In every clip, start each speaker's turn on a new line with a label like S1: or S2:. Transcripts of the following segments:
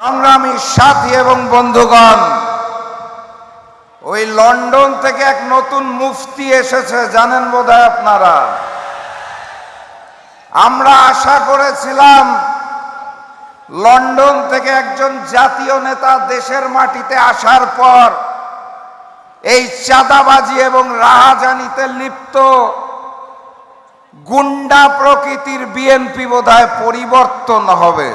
S1: সংগ্রামী সাথী এবং বন্ধুগণ, ওই লন্ডন থেকে এক নতুন মুফতি এসেছে, জানেন বোধহয় আপনারা? আমরা আশা করেছিলাম লন্ডন থেকে একজন জাতীয় নেতা দেশের মাটিতে আসার পর এই চাঁদাবাজি এবং রাহাজানিতে লিপ্ত গুন্ডা প্রকৃতির বিএনপি বোধহয় পরিবর্তন হবে।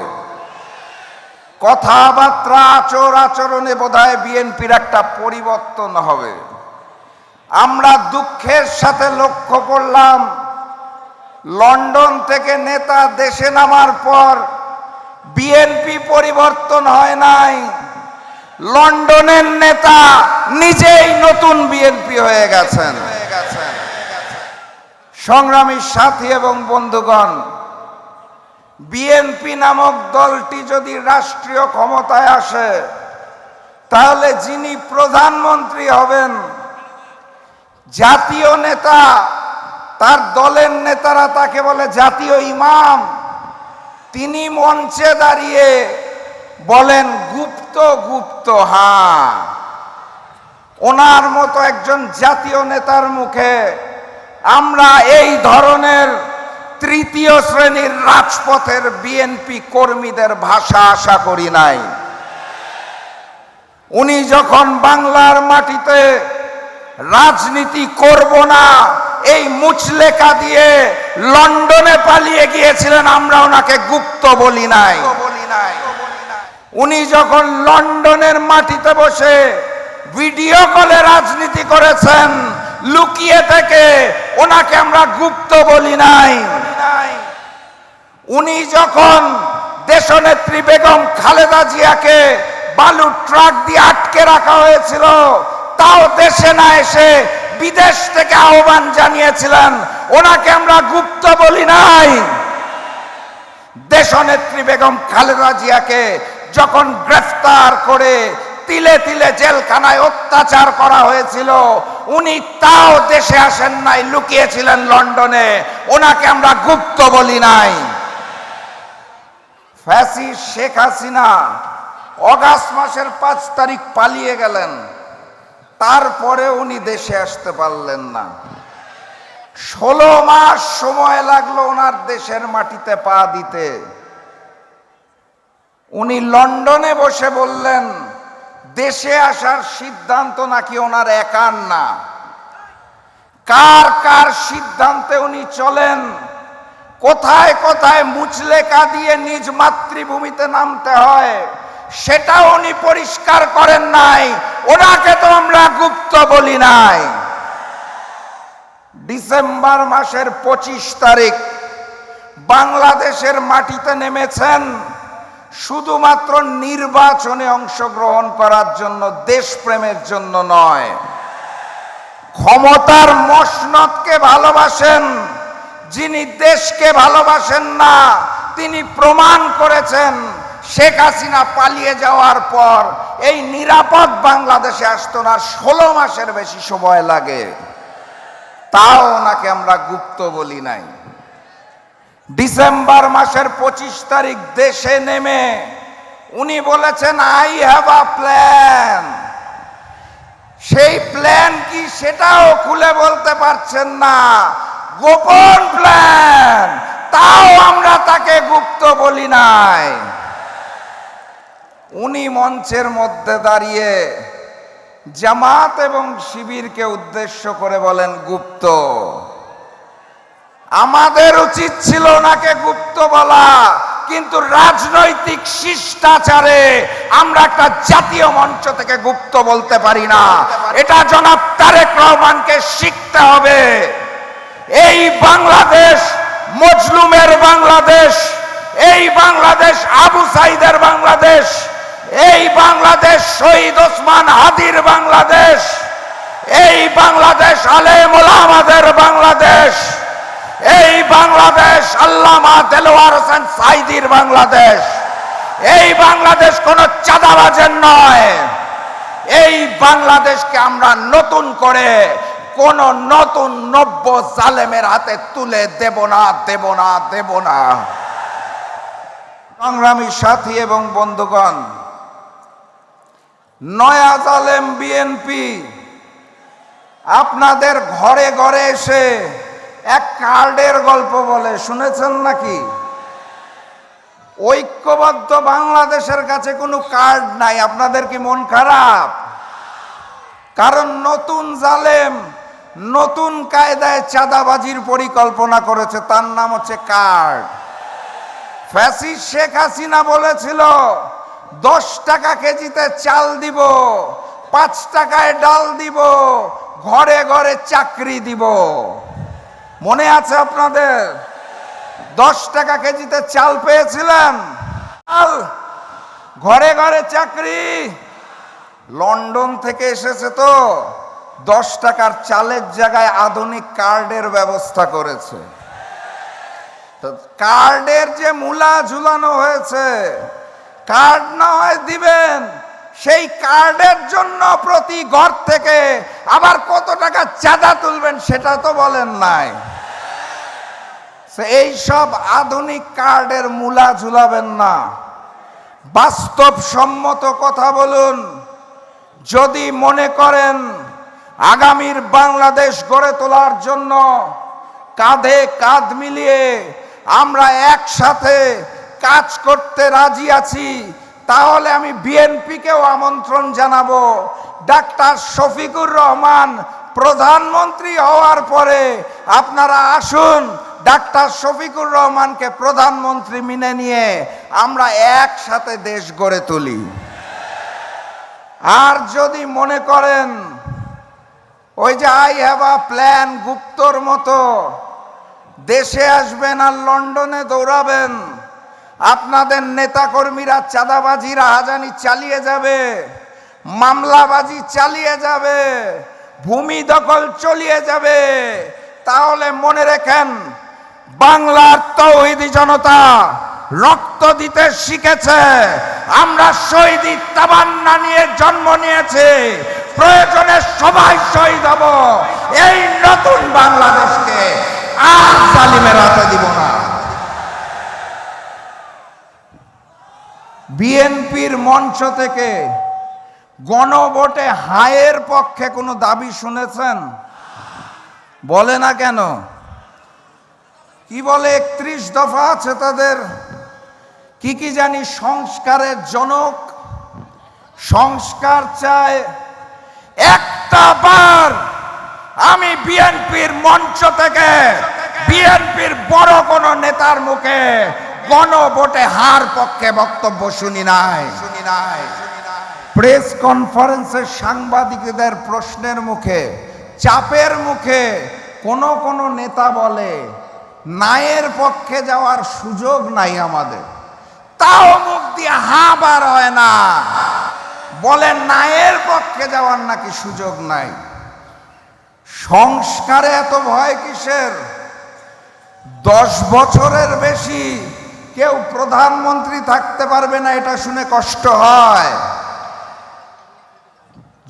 S1: কথাবার্তা, আচর আচরণে বোধহয় বিএনপির একটা পরিবর্তন হবে। আমরা দুঃখের সাথে লক্ষ্য করলাম, লন্ডন থেকে নেতা দেশে নামার পর বিএনপি পরিবর্তন হয় নাই। লন্ডনের নেতা নিজেই নতুন বিএনপি হয়ে গেছেন। সংগ্রামী সাথী এবং বন্ধুগণ বিএনপি নামক দলটি যদি রাষ্ট্রীয় ক্ষমতায় আসে, তাহলে যিনি প্রধানমন্ত্রী হবেন, জাতীয় নেতা, তার দলের নেতারা তাকে বলে জাতীয় ইমাম, তিনি মঞ্চে দাঁড়িয়ে বলেন, গুপ্ত গুপ্ত হ্যাঁ। ওনার মতো একজন জাতীয় নেতার মুখে আমরা এই ধরনের তৃতীয় শ্রেণির রাজপথের বিএনপি কর্মীদের ভাষা আশা করি নাই। উনি যখন বাংলার মাটিতে রাজনীতি করব না, এই মুচলেখা দিয়ে লন্ডনে পালিয়ে গিয়েছিলেন, আমরা ওনাকে গুপ্ত বলি নাই। উনি যখন লন্ডনের মাটিতে বসে ভিডিও কলে রাজনীতি করেছেন, লুকিয়ে থেকে ওনাকে আমরা গুপ্ত বলি নাই। উনি যখন দেশনেত্রী বেগম খালেদা জিয়াকে বালু ট্রাক দিয়ে আটকে রাখা হয়েছিল, তাও দেশে না এসে বিদেশ থেকে আহ্বান জানিয়েছিলেন, ওনাকে আমরা গুপ্ত বলি নাই। দেশনেত্রী বেগম খালেদা জিয়াকে যখন গ্রেফতার করে তিলে তিলে জেলখানায় অত্যাচার করা হয়েছিল, উনি তাও দেশে আসেন নাই, লুকিয়েছিলেন লন্ডনে, ওনাকে আমরা গুপ্ত বলি নাই। ফ্যাসি শেখ হাসিনা অগাস্ট মাসের পাঁচ তারিখ পালিয়ে গেলেন। তারপরে উনি দেশে আসতে পারলেন না। ষোলো মাস সময় লাগল ওনার দেশের মাটিতে পা দিতে। উনি লন্ডনে বসে বললেন, দেশে আসার সিদ্ধান্ত নাকি ওনার একার না? কার কার সিদ্ধান্তে উনি চলেন? কোথায় কোথায় মুচলেকা দিয়ে নিজ মাতৃভূমিতে নামতে হয় সেটা উনি পরিষ্কার করেন নাই, ওনাকে তো আমরা গুপ্ত বলি নাই। ডিসেম্বর মাসের পঁচিশ তারিখ, বাংলাদেশের মাটিতে নেমেছেন শুধুমাত্র নির্বাচনে অংশগ্রহণ করার জন্য, দেশপ্রেমের জন্য নয়। ক্ষমতার মসনদকে ভালোবাসেন। যিনি দেশকে ভালোবাসেন না, তিনি প্রমাণ করেছেন, শেখ হাসিনা পালিয়ে যাওয়ার পর এই নিরাপদ বাংলাদেশে আসতো না, ষোলো মাসের বেশি সময় লাগে। তাও ওনাকে আমরা গুপ্ত বলি নাই। ডিসেম্বর মাসের পঁচিশ তারিখ দেশে নেমে উনি বলেছেন আই হ্যাভ আ প্ল্যান সেই প্ল্যান কি সেটাও খুলে বলতে পারছেন না। গোপন প্ল্যান। তাও আমরা তাকে গুপ্ত বলি নাই। উনি মঞ্চের মধ্যে দাঁড়িয়ে জামাত এবং শিবিরকে উদ্দেশ্য করে বলেন, গুপ্ত। আমাদের উচিত ছিল ওনাকে গুপ্ত বলা, কিন্তু রাজনৈতিক শিষ্টাচারে আমরা একটা জাতীয় মঞ্চ থেকে গুপ্ত বলতে পারি না। এটা জনাব তারেক রহমানকে শিখতে হবে। এই বাংলাদেশ, মজলুমের বাংলাদেশ, এই বাংলাদেশ, আবু সাইদের বাংলাদেশ, এই বাংলাদেশ, শহীদ ওসমান হাদির বাংলাদেশ, এই বাংলাদেশ, আলেম ওলামাদের বাংলাদেশ, এই বাংলাদেশ, আল্লামা দেলোয়ার হোসেন সাইদির বাংলাদেশ, এই বাংলাদেশ কোন চাঁদাবাজের নয়, এই বাংলাদেশকে আমরা নতুন করে কোন নতুন নব্য জালেমের হাতে তুলে দেব না দেব না দেব না। সংগ্রামী সাথী এবং বন্ধুগণ, নয়া জালেম বিএনপি আপনাদের ঘরে ঘরে এসে এক কার্ডের গল্প বলে, শুনেছেন নাকি? ঐক্যবদ্ধ বাংলাদেশের কাছে কোনো কার্ড নাই, আপনাদের কি মন খারাপ? কারণ নতুন জালেম নতুন কায়দায় চাঁদাবাজির পরিকল্পনা করেছে, তার নাম হচ্ছে কার্ড। ফ্যাসিস শেখ হাসিনা বলেছিল, দশ টাকা কেজিতে চাল দিব, পাঁচ টাকায় ডাল দিব, ঘরে ঘরে চাকরি দিব। মনে আছে আপনাদের? দশ টাকা কেজিতে চাল পেয়েছিলেন ঘরে ঘরে চাকরি, লন্ডন থেকে এসেছে তো। দশ টাকার চালের জায়গায় আধুনিক কার্ডের ব্যবস্থা করেছে। তো কার্ডের যে মূলা ঝুলানো হয়েছে, কার্ড না হয় দিবেন, সেই কার্ডের জন্য প্রতি ঘর থেকে আবার কত টাকা চাঁদা তুলবেন সেটা তো বলেন নাই। এই সব আধুনিক কার্ডের মূলা ঝুলাবেন না। বাস্তব সম্মত কথা বলুন। যদি মনে করেন আগামীর বাংলাদেশ গড়ে তোলার জন্য কাঁধে কাঁধ মিলিয়ে আমরা একসাথে কাজ করতে রাজি আছি। তাহলে আমি বিএনপিকেও আমন্ত্রণ জানাব। ডাক্তার শফিকুর রহমান প্রধানমন্ত্রী হওয়ার পরে আপনারা আসুন, ডাক্তার শফিকুর রহমানকে প্রধানমন্ত্রী মেনে নিয়ে আমরা একসাথে দেশ গড়ে তুলি। আর যদি মনে করেন ওই যে আই হ্যাভ আ প্ল্যান গুপ্তর মতো। দেশে আসবেন আর লন্ডনে দৌড়াবেন। আপনাদের নেতাকর্মীরা চাঁদাবাজি রাহাজানি চালিয়ে যাবে। মামলাবাজি চালিয়ে যাবে। ভূমি দখল চলিয়ে যাবে। তাহলে মনে রেখেন, বাংলার তৌহিদি জনতা রক্ত দিতে শিখেছে। আমরা শহীদি তাবান্না নিয়ে জন্ম নিয়েছি। প্রয়োজনে সবাই শহীদ হব। এই নতুন বাংলাদেশকে আর জালিমের হাতে দিব না। বিএনপির মঞ্চ থেকে গণভোটে হায়ের পক্ষে কোনো দাবি শুনেছেন? বলে না কেন? কি বলে একত্রিশ দফা আছে তাদের? কি কি জানি সংস্কারের জনক? সংস্কার চায় একটা বার আমি বিএনপির মঞ্চ থেকে বিএনপির বড় কোন নেতার মুখে গণভোটে হার পক্ষে বক্তব্য শুনি নাই। শুনি নাই প্রেস কনফারেন্সে সাংবাদিকদের প্রশ্নের মুখে, চাপের মুখে কোন কোন নেতা বলে, নায়ের পক্ষে যাওয়ার সুযোগ নাই আমাদের। তাও মুখ দিয়ে হা বার হয় না। বলে নায়ের পক্ষে যাওয়ার নাকি সুযোগ নাই। সংস্কারে এত ভয় কিসের? দশ বছরের বেশি কেউ প্রধানমন্ত্রী থাকতে পারবে না, এটা শুনে কষ্ট হয়।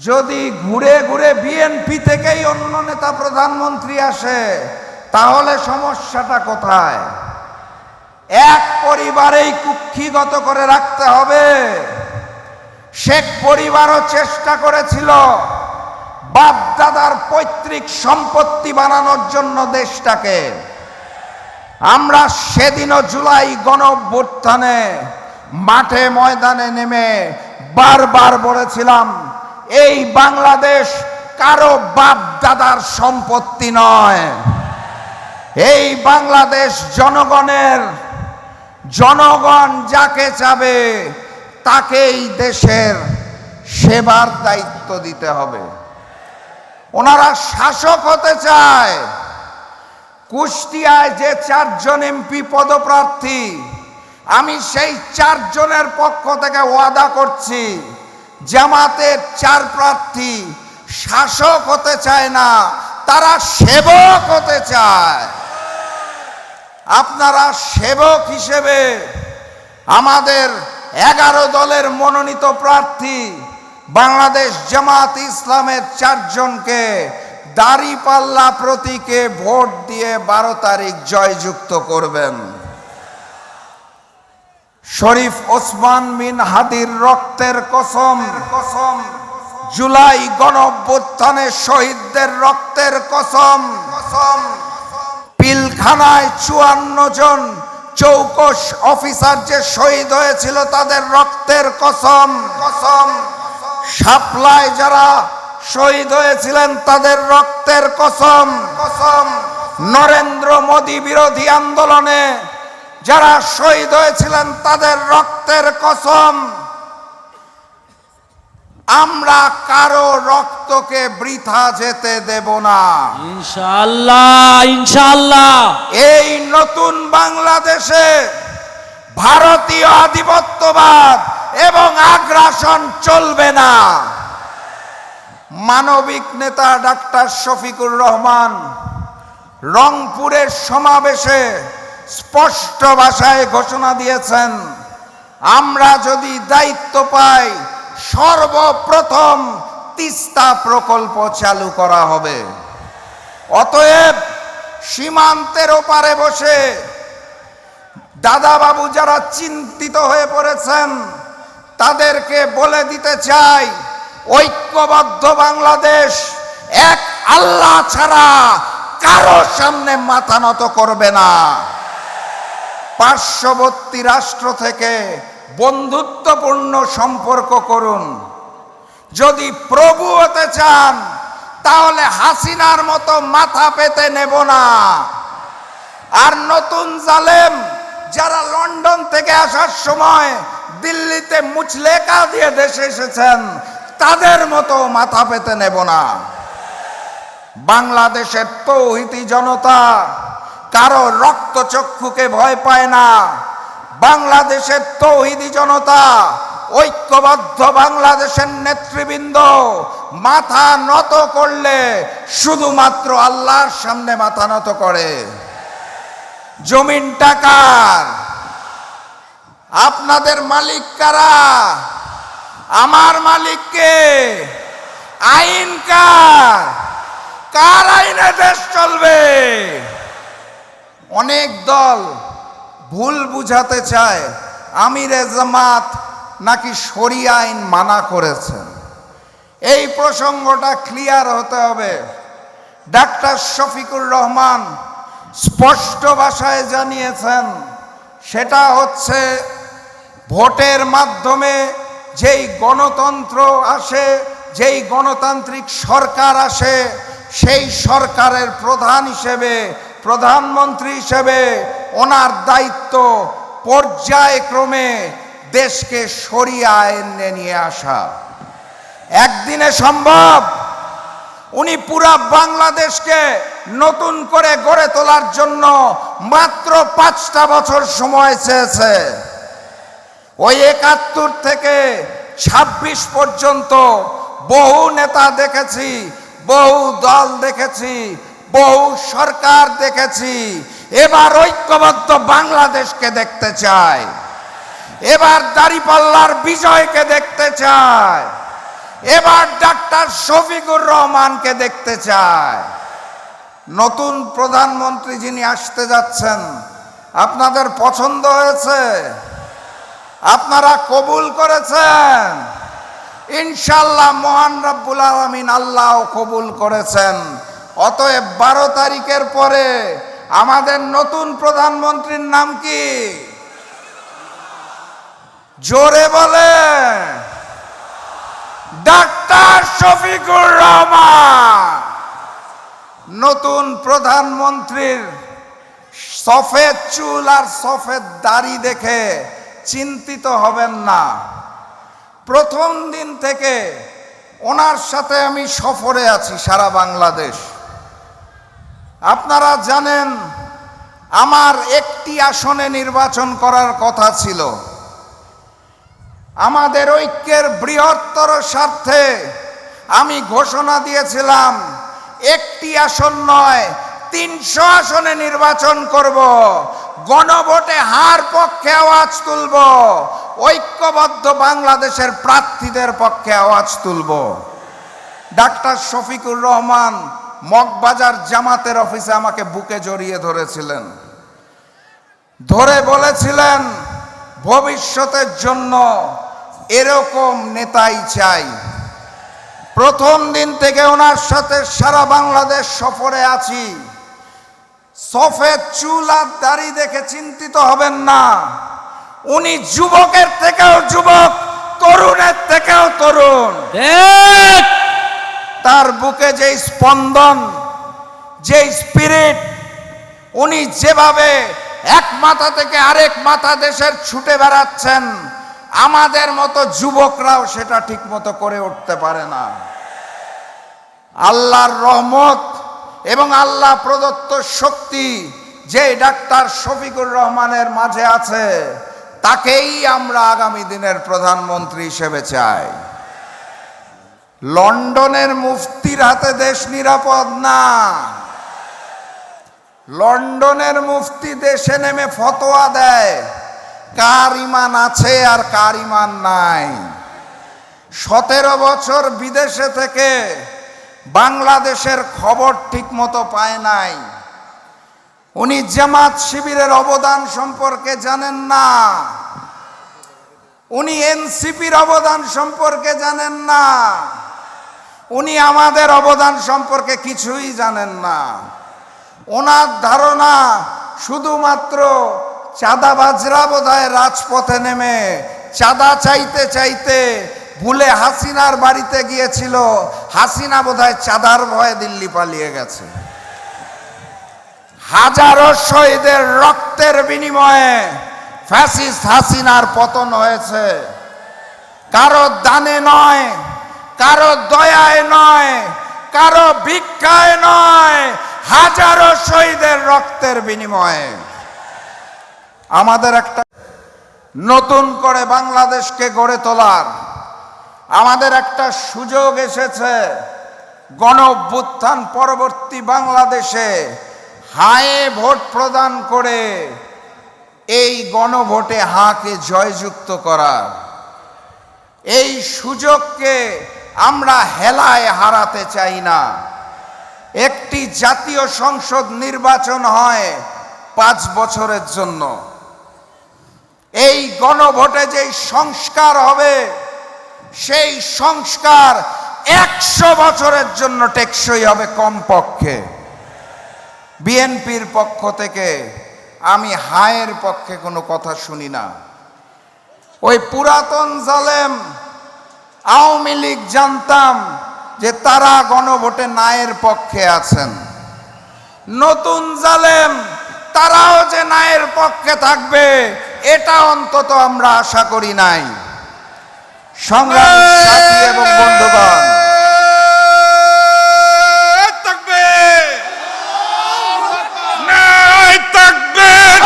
S1: যদি ঘুরে ঘুরে বিএনপি থেকেই অন্য নেতা প্রধানমন্ত্রী আসে, তাহলে সমস্যাটা কোথায়? এক পরিবারেই কুক্ষিগত করে রাখতে হবে। শেখ পরিবারও চেষ্টা করেছিল বাপ দাদার পৈতৃক সম্পত্তি বানানোর জন্য দেশটাকে। আমরা সেদিনও জুলাই গণভ্যুত্থানে মাঠে ময়দানে নেমে বারবার বলেছিলাম, এই বাংলাদেশ কারও বাপ দাদার সম্পত্তি নয়। এই বাংলাদেশ জনগণের, জনগণ যাকে চাবে তাকেই দেশের সেবার দায়িত্ব দিতে হবে। ওনারা শাসক হতে চায়। কুষ্টিয়ায় যে চারজন এমপি পদপ্রার্থী, আমি সেই চারজনের পক্ষ থেকে ওয়াদা করছি, জামাতের চার প্রার্থী শাসক হতে চায় না, তারা সেবক হতে চায়। আপনারা সেবক হিসেবে আমাদের এগারো দলের মনোনীত প্রার্থী বাংলাদেশ জামাত ইসলামের চারজনকে দাড়িপাল্লা প্রতীকে ভোট দিয়ে বারো তারিখ জয়যুক্ত করবেন। শরীফ ওসমান বিন হাদির রক্তের কসম কসম জুলাই গণঅভ্যুত্থানে শহীদদের রক্তের কসম কসম, পিলখানায় চুয়ান্ন জন চৌকস অফিসার যে শহীদ হয়েছিল তাদের রক্তের কসম। কসম। সাপ্লায় যারা শহীদ হয়েছিলেন তাদের রক্তের কসম। কসম। নরেন্দ্র মোদী বিরোধী আন্দোলনে যারা শহীদ হয়েছিলেন তাদের রক্তের কসম। আমরা কারও রক্তকে বৃথা যেতে দেব না।
S2: ইনশাআল্লাহ ইনশাআল্লাহ।
S1: এই নতুন বাংলাদেশে ভারতীয় আধিপত্যবাদ এবং আগ্রাসন চলবে না। মানবিক নেতা ডাক্তার শফিকুর রহমান রংপুরের সমাবেশে স্পষ্ট ভাষায় ঘোষণা দিয়েছেন আমরা যদি দায়িত্ব পাই সর্বপ্রথম তিস্তা প্রকল্প চালু করা হবে। অতএব সীমান্তের ওপারে বসে দাদাবাবু যারা চিন্তিত হয়ে পড়েছেন, তাদেরকে বলে দিতে চাই, ঐক্যবদ্ধ বাংলাদেশ এক আল্লাহ ছাড়া কারও সামনে মাথা নত করবে না। পার্শ্ববর্তী রাষ্ট্র থেকে বন্ধুত্বপূর্ণ সম্পর্ক করুন। যদি প্রভু হতে চান, তাহলে হাসিনার মতো মাথা পেতে নেব না। আর নতুন জালেম যারা লন্ডন থেকে আসার সময় দিল্লিতে মুচলেকা দিয়ে দেশে এসেছেন, তাদের মতো মাথা পেতে নেব না। বাংলাদেশের তৌহিতি জনতা কারও রক্তচক্ষুকে ভয় পায় না। বাংলাদেশের তৌহিদি জনতা, ঐক্যবদ্ধ বাংলাদেশের নেতৃবৃন্দ, মাথা নত করলে শুধুমাত্র আল্লাহর সামনে মাথা নত করে। জমিন টাকার আপনাদের মালিক কারা? আমার মালিককে আইন কার? কার আইনে দেশ চলবে? অনেক দল ভুল বুঝাতে চায়। আমিরে জামাত নাকি শরিয়া আইন মানা করেছেন এই প্রসঙ্গটা ক্লিয়ার হতে হবে। ডাক্তার শফিকুর রহমান স্পষ্ট ভাষায় জানিয়েছেন, সেটা হচ্ছে ভোটের মাধ্যমে যেই গণতন্ত্র আসে, যেই গণতান্ত্রিক সরকার আসে, সেই সরকারের প্রধান হিসেবে প্রধানমন্ত্রী হিসেবে ওনার দায়িত্ব পর্যায়ক্রমে দেশকে সরিয়ে আইনে নিয়ে আসা। একদিনে সম্ভব উনি পুরা বাংলাদেশকে নতুন করে গড়ে তোলার জন্য মাত্র পাঁচটা বছর সময় চেয়েছে। ওই একাত্তর থেকে ২৬ পর্যন্ত বহু নেতা দেখেছি, বহু দল দেখেছি বহু সরকার দেখেছি, এবার ঐক্যবদ্ধ বাংলাদেশকে দেখতে চায় এবার দাড়িপাল্লার বিজয়কে দেখতে চায় এবার ডাক্তার শফিকুর রহমানকে দেখতে চায় নতুন প্রধানমন্ত্রী যিনি আসতে যাচ্ছেন, আপনাদের পছন্দ হয়েছে? আপনারা কবুল করেছেন? ইনশাল্লাহ মহান রব্বুল আলমিন আল্লাহ কবুল করেছেন। অতএব বারো তারিখের পরে আমাদের নতুন প্রধানমন্ত্রীর নাম কি? জোরে বলে। ডাক্তার শফিকুর রহমান, নতুন প্রধানমন্ত্রীর সফেদ চুল আর সফেদ দাড়ি দেখে চিন্তিত হবেন না। প্রথম দিন থেকে ওনার সাথে আমি সফরে আছি সারা বাংলাদেশ। আপনারা জানেন, আমার একটি আসনে নির্বাচন করার কথা ছিল। আমাদের ঐক্যের বৃহত্তর স্বার্থে আমি ঘোষণা দিয়েছিলাম, একটি আসন নয়, তিনশো আসনে নির্বাচন করব, গণভোটে হার পক্ষে আওয়াজ তুলব, ঐক্যবদ্ধ বাংলাদেশের প্রার্থীদের পক্ষে আওয়াজ তুলব। ডাক্তার শফিকুর রহমান মগবাজার জামাতের অফিসে আমাকে বুকে জড়িয়ে ধরেছিলেন। ধরে বলেছিলেন, ভবিষ্যতের জন্য এরকম নেতাই চাই। প্রথম দিন থেকে ওনার সাথে সারা বাংলাদেশ সফরে আছি। সফেদ চুল আর দাড়ি দেখে চিন্তিত হবেন না। উনি যুবকের থেকেও যুবক, তরুণের থেকেও তরুণ। তার বুকে যে স্পন্দন, যে স্পিরিট, উনি যেভাবে এক মাথা থেকে আরেক মাথা দেশের ছুটে বেড়াচ্ছেন, আমাদের মতো যুবকরাও সেটা ঠিক মতো করে উঠতে পারে না। আল্লাহর রহমত এবং আল্লাহ প্রদত্ত শক্তি যে ডাক্তার শফিকুর রহমানের মাঝে আছে, তাকেই আমরা আগামী দিনের প্রধানমন্ত্রী হিসেবে চাই। লন্ডনের মুফতির হাতে দেশ নিরাপদ না। লন্ডনের মুফতি দেশে নেমে ফতোয়া দেয়, কার ইমান আছে আর কার ইমান নাই। সতেরো বছর বিদেশে থেকে বাংলাদেশের খবর ঠিক মতো পায় নাই। উনি জামাত শিবিরের অবদান সম্পর্কে জানেন না। উনি এনসিপির অবদান সম্পর্কে জানেন না। উনি আমাদের অবদান সম্পর্কে কিছুই জানেন না। ওনার ধারণা শুধুমাত্র চাঁদাবাজরা বোধহয় রাজপথে নেমে চাঁদা চাইতে চাইতে ভুলে হাসিনার বাড়িতে গিয়েছিল। হাসিনা বোধহয় চাঁদার ভয়ে দিল্লি পালিয়ে গেছে। হাজারো শহীদের রক্তের বিনিময়ে ফ্যাসিস্ট হাসিনার পতন হয়েছে। কারও দানে নয় কারও দয়ায় নয়, কারও ভিক্ষায় নয়, হাজারো শহীদের রক্তের বিনিময়ে। আমাদের একটা নতুন করে বাংলাদেশকে গড়ে তোলার আমাদের একটা সুযোগ এসেছে। গণ পরবর্তী বাংলাদেশে হায়ে ভোট প্রদান করে এই গণভোটে হাকে জয়যুক্ত করার এই সুযোগকে আমরা হেলায় হারাতে চাই না। একটি জাতীয় সংসদ নির্বাচন হয় পাঁচ বছরের জন্য। এই গণভোটে যেই সংস্কার হবে, সেই সংস্কার একশো বছরের জন্য টেকসই হবে কমপক্ষে। বিএনপির পক্ষ থেকে আমি হায়ের পক্ষে কোনো কথা শুনি না। ওই পুরাতন জালেম আওয়ামী লীগ জানতাম যে তারা গণভোটে নায়ের পক্ষে আছেন। নতুন জালেম, তারাও যে নায়ের পক্ষে থাকবে, এটা অন্তত আমরা আশা করি নাই। সংগ্রাম সাথী এবং বন্ধুগণ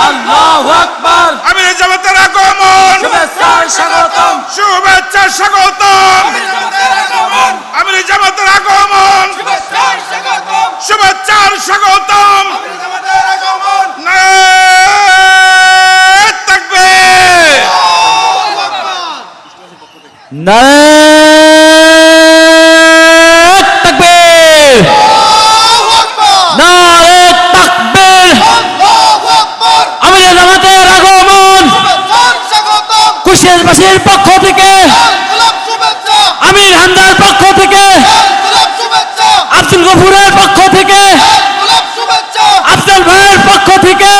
S2: আল্লাহু আকবার।
S3: আমি জামাতের আগমন।
S2: শুভেচ্ছা স্বাগতম।
S3: শুভেচ্ছা স্বাগতম। আমি জামাতের আগমন। শুভেচ্ছার স্বাগতম। নারায়ে তাকবীর।
S2: নারে তাকবীর নারে তাকবীর আমির জামাতের আগমন কুশিয়ারবাসীর পক্ষ থেকে আমির হামদার পক্ষ থেকে আব্দুল গফুরের পক্ষ থেকে আফজাল ভাইয়ের পক্ষ থেকে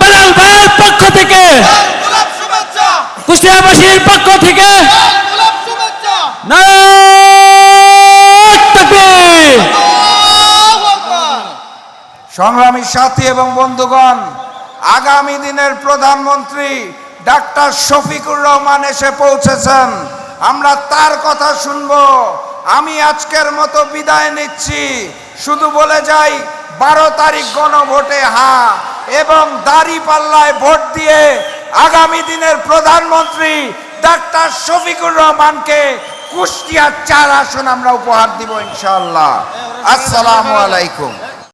S2: বেলাল ভাইয়ের পক্ষ থেকে কুষ্টিয়াবাসীর পক্ষ থেকে নারে তাকবীর
S1: সংগ্রামী সাথী এবং বন্ধুগণ, আগামী দিনের প্রধানমন্ত্রী ডাক্তার শফিকুর রহমান এসে পৌঁছেছেন। আমরা তার কথা শুনব। আমি আজকের মতো বিদায় নিচ্ছি। শুধু বলে যাই, বারো তারিখ গণভোটে হা এবং দাড়ি পাল্লায় ভোট দিয়ে আগামী দিনের প্রধানমন্ত্রী ডাক্তার শফিকুর রহমানকে কুষ্টিয়ার চার আসন আমরা উপহার দিব ইনশাআল্লাহ। আসসালামু আলাইকুম।